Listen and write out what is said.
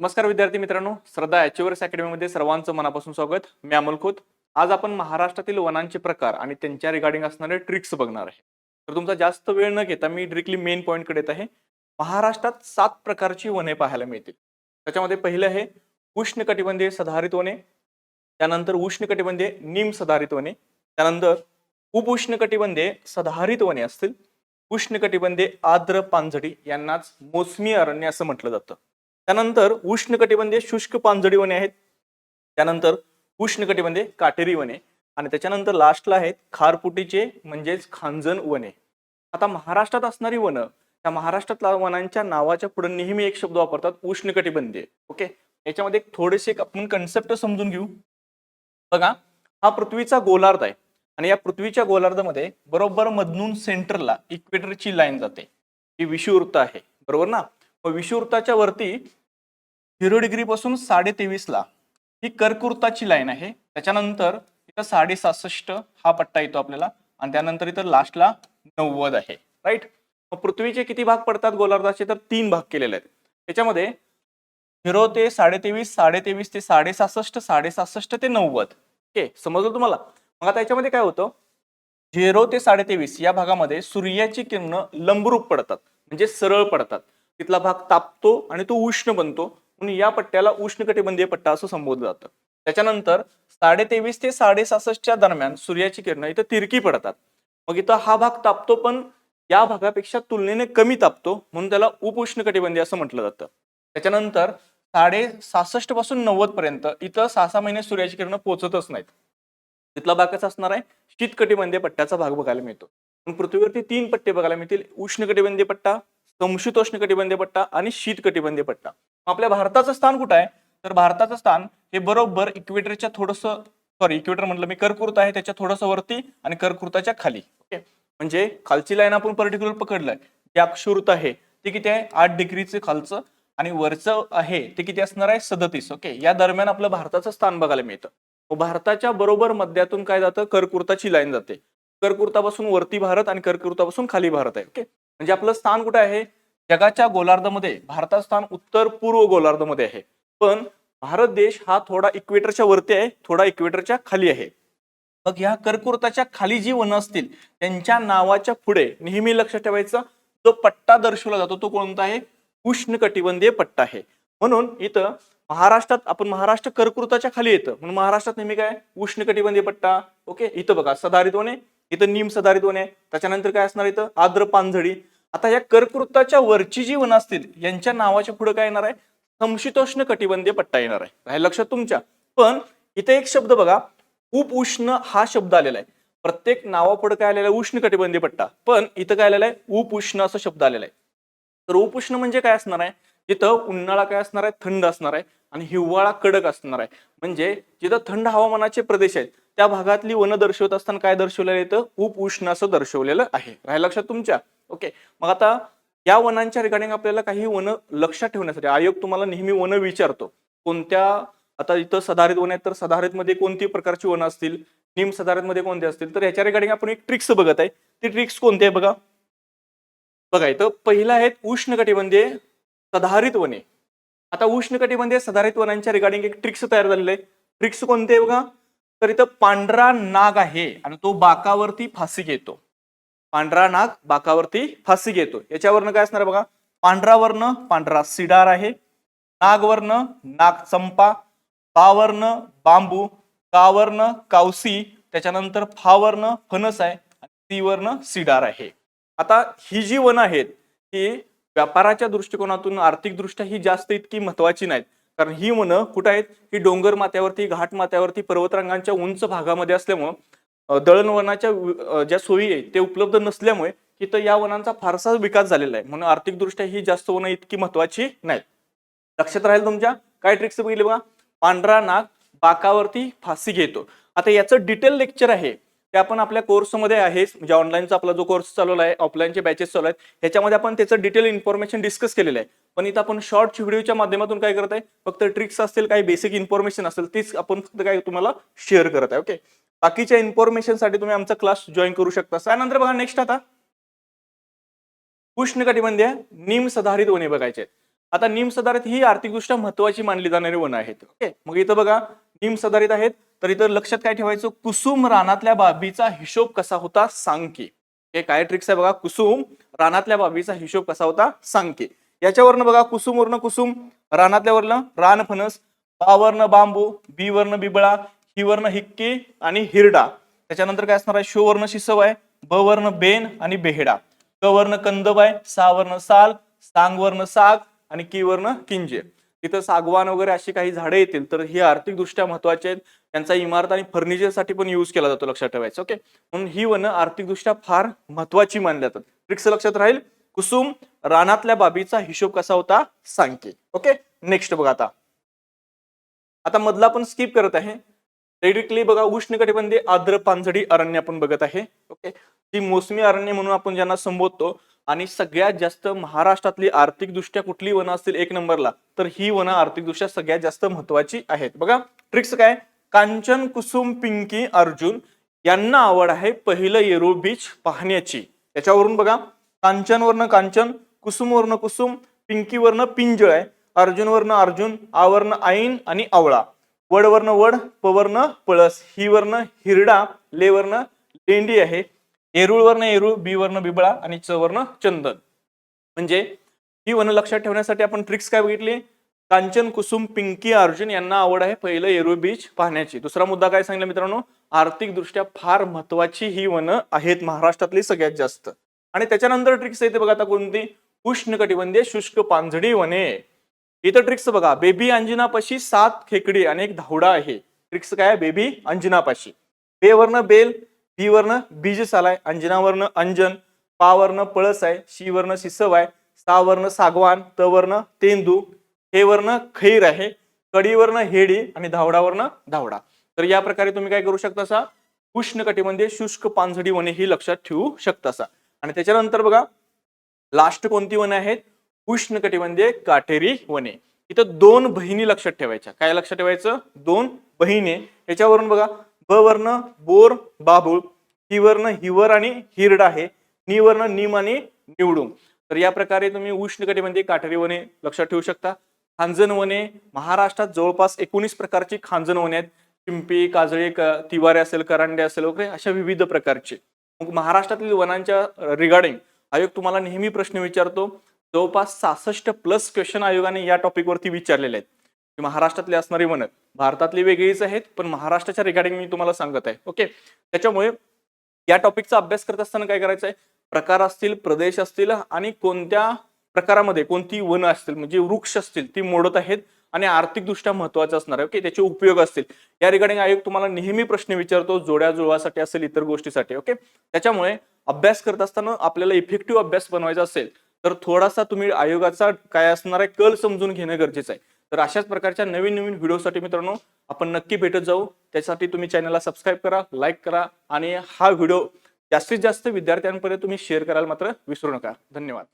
नमस्कार विद्यार्थी मित्रांनो श्रद्धा अॅचिव्हर्स अकॅडमीमध्ये सर्वांचं मनापासून स्वागत. मी अमोल खोत. आज आपण महाराष्ट्रातील वनांचे प्रकार आणि त्यांच्या रिगार्डिंग असणारे ट्रिक्स बघणार आहे. तर तुमचा जास्त वेळ न घेता मी डिरेक्टली मेन पॉईंटकडे येत आहे. महाराष्ट्रात सात प्रकारची वने पाहायला मिळतील. त्याच्यामध्ये पहिलं आहे उष्णकटिबंधीय सदाहरित वने त्यानंतर उष्ण कटिबंधीय निम सदाहरित वने त्यानंतर उपोष्णकटिबंधीय सदाहरित वने असतील. उष्णकटिबंधीय आर्द्र पानझडी यांनाच मोसमी अरण्य असं म्हटलं जातं. त्यानंतर उष्णकटिबंधीय शुष्क पानझडी वने आहेत. त्यानंतर उष्णकटिबंधीय काटेरी वने आणि त्याच्यानंतर लास्टला आहेत खारपुटीचे म्हणजेच खांजन वने. आता महाराष्ट्रात असणारी वनं त्या महाराष्ट्रातल्या वनांच्या नावाच्या पुढे नेहमी एक शब्द वापरतात उष्णकटिबंधीय ओके? याच्यामध्ये थोडेसे आपण कन्सेप्ट समजून घेऊ. बघा हा पृथ्वीचा गोलार्ध आहे आणि या पृथ्वीच्या गोलार्धामध्ये बरोबर मधून सेंटरला इक्वेटरची लाईन जाते. ही विषुवृत्त आहे. बरोबर ना? मग विषुवृत्ताच्या वरती झिरो डिग्री पासून साडे तेवीस ला ही कर्कुर्ताची लाईन आहे. त्याच्यानंतर इथं साडे सहासष्ट हा पट्टा येतो आपल्याला आणि त्यानंतर इथं लास्टला नव्वद आहे. राईट पृथ्वीचे किती भाग पडतात गोलार्धाचे? तर तीन भाग केलेले आहेत. त्याच्यामध्ये झिरो ते साडे तेवीस साडे तेवीस ते साडे सहासष्ट साडे सहासष्ट ते नव्वद. ओके समजलं तुम्हाला? मग आता याच्यामध्ये काय होतं? झिरो ते साडे तेवीस या भागामध्ये सूर्याची किरण लंबरूप पडतात. म्हणजे सरळ पडतात. तिथला भाग तापतो आणि तो उष्ण बनतो. म्हणून या पट्ट्याला उष्णकटिबंधीय पट्टा असं संबोधलं जातं. त्याच्यानंतर साडे तेवीस ते साडे सहासष्टच्या दरम्यान सूर्याची किरणं इथं तिरकी पडतात. मग इथं हा भाग तापतो पण या भागापेक्षा तुलनेने कमी तापतो म्हणून त्याला उपउष्ण कटिबंधीय असं म्हटलं जातं. त्याच्यानंतर साडे सहासष्टपासून नव्वद पर्यंत इथं सहा सहा महिने सूर्याची किरण पोहोचतच नाहीत. तिथला भाग कसा असणार आहे शीतकटिबंधीय पट्ट्याचा भाग बघायला मिळतो. पण पृथ्वीवरती तीन पट्टे बघायला मिळतील उष्ण कटिबंधीय पट्टा समशीतोष्ण कटिबंधीय पट्टा आणि शीत कटिबंधीय पट्टा. आपल्या भारताचं स्थान कुठं आहे? तर भारताचं स्थान हे बरोबर इक्वेटरच्या थोडस सॉरी इक्वेटर म्हटलं मी कर्कवृत्त आहे त्याच्या थोडंसं वरती आणि कर्कवृत्ताच्या खाली. ओके म्हणजे खालची लाईन आपण पर्टिक्युलर पकडलंय. जे अक्षुवृत्त आहे ते किती आहे? आठ डिग्रीचे खालचं आणि वरचं आहे ते किती असणार आहे? सदतीस. ओके या दरम्यान आपलं भारताचं स्थान बघायला मिळतं. भारताच्या बरोबर मध्यातून काय जातं? कर्कवृत्ताची लाईन जाते. कर्कवृत्तापासून वरती भारत आणि कर्कवृत्तापासून खाली भारत आहे. ओके म्हणजे आपलं स्थान कुठे आहे? जगाच्या गोलार्धामध्ये भारताचं स्थान उत्तर पूर्व गोलार्धामध्ये आहे. पण भारत देश हा थोडा इक्वेटरच्या वरती आहे थोडा इक्वेटरच्या खाली आहे. मग ह्या कर्कवृत्ताच्या खाली जी वनं असतील त्यांच्या नावाच्या पुढे नेहमी लक्ष ठेवायचं जो पट्टा दर्शवला जातो तो कोणता आहे? उष्णकटिबंधीय पट्टा आहे. म्हणून इथं महाराष्ट्रात आपण महाराष्ट्र कर्कवृत्ताच्या खाली येतं. म्हणून महाराष्ट्रात नेहमी काय? उष्ण कटिबंधीय पट्टा. ओके? इथं बघा सदारित वने. इथं निम सदारित वने. त्याच्यानंतर काय असणार इथं? आर्द्र पानझडी. आता या कर्कवृत्ताच्या वरची जी वनं असतील यांच्या नावाच्या पुढे काय येणार आहे? समशीतोष्ण कटिबंधीय पट्टा येणार आहे. राहील लक्षात तुमच्या? पण इथे एक शब्द बघा उप उष्ण हा शब्द आलेला आहे. प्रत्येक नावापुढे काय आलेला आहे? उष्ण कटिबंधीय पट्टा. पण इथं काय आलेला आहे? उप उष्ण असा शब्द आलेला आहे. तर उपोष्ण म्हणजे काय असणार आहे? जिथं उन्हाळा काय असणार आहे? थंड असणार आहे. आणि हिवाळा कडक असणार आहे. म्हणजे जिथं थंड हवामानाचे प्रदेश आहेत त्या भागातली वनं दर्शवत असताना काय दर्शवलेलं येतं उप उष्ण असं दर्शवलेलं आहे. राहील लक्षात तुमच्या? ओके. मग आता या वनांच्या रिगार्डिंग आपल्याला काही वन लक्षात ठेवण्यासाठी आयोग तुम्हाला नेहमी वन विचारतो. कोणत्या आता इथं सदाहरित वन आहेत तर सदाहरित मध्ये कोणती प्रकारची वनं असतील? निम सधारित मध्ये कोणते असतील? तर याच्या रिगार्डिंग आपण एक ट्रिक्स बघत आहे. ती ट्रिक्स कोणती आहे बघा. बघा इथं पहिलं आहेत उष्णकटिबंधीय सदाहरित वने. आता उष्णकटिबंधीय सधारित वनांच्या रिगार्डिंग एक ट्रिक्स तयार झालेलं आहे ट्रिक्स कोणते आहे बघा? तर इथं पांढरा नाग आहे आणि तो बाकावरती फाशी घेतो. पांढरा नाग बाकावरती फाशी घेतो याच्यावरनं काय असणार आहे बघा? पांढरा वर्ण पांढरा सिडार आहे. नागवर्ण नाग चंपा पावर्ण बांबू कावर्ण कावसी त्याच्यानंतर फावर्ण फणस आहे आणि सीवर्ण सिडार आहे. आता ही जी वन आहेत ही व्यापाराच्या दृष्टिकोनातून आर्थिक दृष्ट्या ही जास्त इतकी महत्वाची नाहीत. कारण ही वनं कुठं आहेत? ही डोंगर माथ्यावरती घाट माथ्यावरती पर्वतरांगांच्या उंच भागामध्ये असल्यामुळं दळणवळणाच्या ज्या सोयी आहेत ते उपलब्ध नसल्यामुळे तिथं या वनांचा फारसा विकास झालेला आहे. म्हणून आर्थिकदृष्ट्या ही जास्त वनं इतकी महत्वाची नाही लक्षात राहील तुमच्या काय ट्रिक्स बघितले बघा? पांढरा नाग बाकावरती फाशी घेतो. आता याचं डिटेल लेक्चर आहे. ते आपण आपल्या कोर्समध्ये आहे. म्हणजे ऑनलाईनचा आपला जो कोर्स चालवला आहे ऑफलाईनचे बॅचेस चालू आहेत. ह्याच्यामध्ये आपण त्याचं डिटेल इन्फॉर्मेशन डिस्कस केलेलं आहे. पण इथं आपण शॉर्ट व्हिडिओच्या माध्यमातून काय करत आहे? फक्त ट्रिक्स असतील काही बेसिक इन्फॉर्मेशन असेल तीच आपण फक्त काय तुम्हाला शेअर करत आहे. ओके बाकीच्या इन्फॉर्मेशनसाठी तुम्ही आमचा क्लास जॉईन करू शकता. त्यानंतर बघा नेक्स्ट आता. उष्णकटिबंधीय निम सदाहरित वने बघायचे आता निम सदारित ही आर्थिकदृष्ट्या महत्वाची मानली जाणारी वन आहेत. ओके मग इथं बघा निम सदारित आहेत. तर इथं लक्षात काय ठेवायचं? कुसुम रानातल्या बाबीचा हिशोब कसा होता? सांगकी हे काय ट्रिक्स आहे बघा? कुसुम रानातल्या बाबीचा हिशोब कसा होता? सांगकी याच्यावरनं बघा कुसुम वरनं कुसुम रानातल्या वरनं रान फणस बावरनं बांबू बी वरनं बिबळा ही वर्ण हिक्की आणि हिरडा. त्याच्यानंतर काय असणार आहे? शो वरनं शिसव आहे ब बेन आणि बेहेडा. क वर्ण कंदब आहे सा साल सांग साग आणि की वर्ण किंजे. तिथं सागवान वगैरे अशी काही झाडे येतील तर ही आर्थिकदृष्ट्या महत्वाची आहेत. त्यांचा इमारत आणि फर्निचरसाठी पण यूज केला जातो लक्षात ठेवायचं ओके म्हणून ही वनं आर्थिकदृष्ट्या फार महत्वाची मानली जातात. ट्रिक्स लक्षात राहील. कुसुम रानातल्या बाबीचा हिशोब कसा होता? सांगते ओके नेक्स्ट बघा आता. आता मधला पण स्किप करत आहे. डायरेक्टली बघा उष्णकटिबंधीय आर्द्र पानझडी अरण्य आपण बघत आहे. ओके ती मोसमी अरण्य म्हणून आपण ज्यांना संबोधतो आणि सगळ्यात जास्त महाराष्ट्रातली आर्थिकदृष्ट्या कुठली वनं असतील एक नंबरला तर ही वनं आर्थिकदृष्ट्या सगळ्यात जास्त महत्वाची आहेत. बघा ट्रिक्स काय? कांचन कुसुम पिंकी अर्जुन यांना आवड आहे पहिलं येरूळ बीच पाहण्याची. त्याच्यावरून बघा कांचनवरनं कांचन कुसुमवरनं कुसुम पिंकीवरनं पिंजळ आहे अर्जुनवरनं अर्जुन आवरनं आईन आणि आवळा. वडवरनं वड पवरनं पळस ही वरनं हिरडा लेवरनं लेंडी आहे. एरूळ वर्ण एरूळ बी वर्ण बिबळा आणि चवर्ण चंदन. म्हणजे ही वन लक्षात ठेवण्यासाठी आपण ट्रिक्स काय बघितली? कांचन कुसुम पिंकी अर्जुन यांना आवड आहे पहिलं येरूळ बीच पाहण्याची. दुसरा मुद्दा काय सांगितलं मित्रांनो? आर्थिकदृष्ट्या फार महत्वाची ही वनं आहेत महाराष्ट्रातली सगळ्यात जास्त. आणि त्याच्यानंतर ट्रिक्स येते बघा आता कोणती? उष्णकटिबंधीय शुष्क पानझडी वने. इथं ट्रिक्स बघा. बेबी अंजनापाशी सात खेकडी आणि एक धावडा आहे. ट्रिक्स काय? बेबी अंजनापाशी. बे वरनं बेल बी वरनं बीजस आलाय अंजनावरनं अंजन पा पळस आहे शी वरनं सिसव आहे सा सागवान त वरनं तेंदू हे वरनं खैर आहे कडीवरनं हेडी आणि धावडावरनं धावडा. तर या प्रकारे तुम्ही काय करू शकता असा? उष्णकटिबंधीय शुष्क पानझडी वने ही लक्षात ठेवू शकता असा. आणि त्याच्यानंतर बघा लास्ट कोणती वने आहेत? उष्णकटिबंधीय काटेरी वने. इथं दोन बहिणी लक्षात ठेवायच्या. काय लक्षात ठेवायचं? दोन बहिणी. याच्यावरून बघा ब वर्ण बोर बाबूळ ही वर्ण हिवर आणि हिरड आहे. नि वर्ण निम आणि निवडून तर या प्रकारे तुम्ही उष्णकटिबंधीय काटेरी वने लक्षात ठेवू शकता. खांजण वने महाराष्ट्रात जवळपास एकोणीस प्रकारची खांजण वने आहेत. चिंपी काजळी तिवारे असेल करांडे असेल वगैरे अशा विविध प्रकारचे. मग महाराष्ट्रातील वनांच्या रिगार्डिंग आयोग तुम्हाला नेहमी प्रश्न विचारतो. जवळपास सहासष्ट प्लस क्वेश्चन आयोगाने या टॉपिकवरती विचारलेले आहेत. की असणारी वन भारतातली वेगळीच आहेत पण महाराष्ट्राच्या रिगार्डिंग मी तुम्हाला सांगत आहे. ओके त्याच्यामुळे या टॉपिकचा अभ्यास करत असताना काय करायचं आहे? प्रकार असतील प्रदेश असतील आणि कोणत्या प्रकारामध्ये कोणती वन असतील म्हणजे वृक्ष असतील ती मोडत आहेत आणि आर्थिकदृष्ट्या महत्वाचं असणार आहे. ओके त्याचे उपयोग असतील. या रिगार्डिंग आयोग तुम्हाला नेहमी प्रश्न विचारतो जोड्या जुळवासाठी असेल इतर गोष्टीसाठी. ओके त्याच्यामुळे अभ्यास करत असताना आपल्याला इफेक्टिव्ह अभ्यास बनवायचा असेल तर थोडासा तुम्ही आयोगाचा काय असणार आहे कल समजून घेणं गरजेचं आहे. तर अशाच प्रकारच्या नवीन नवीन व्हिडिओसाठी मित्रांनो आपण नक्की भेटत जाऊ. त्यासाठी तुम्ही चॅनलला सबस्क्राईब करा लाईक करा आणि हा व्हिडिओ जास्तीत जास्त विद्यार्थ्यांपर्यंत तुम्ही शेअर करायला मात्र विसरू नका. धन्यवाद.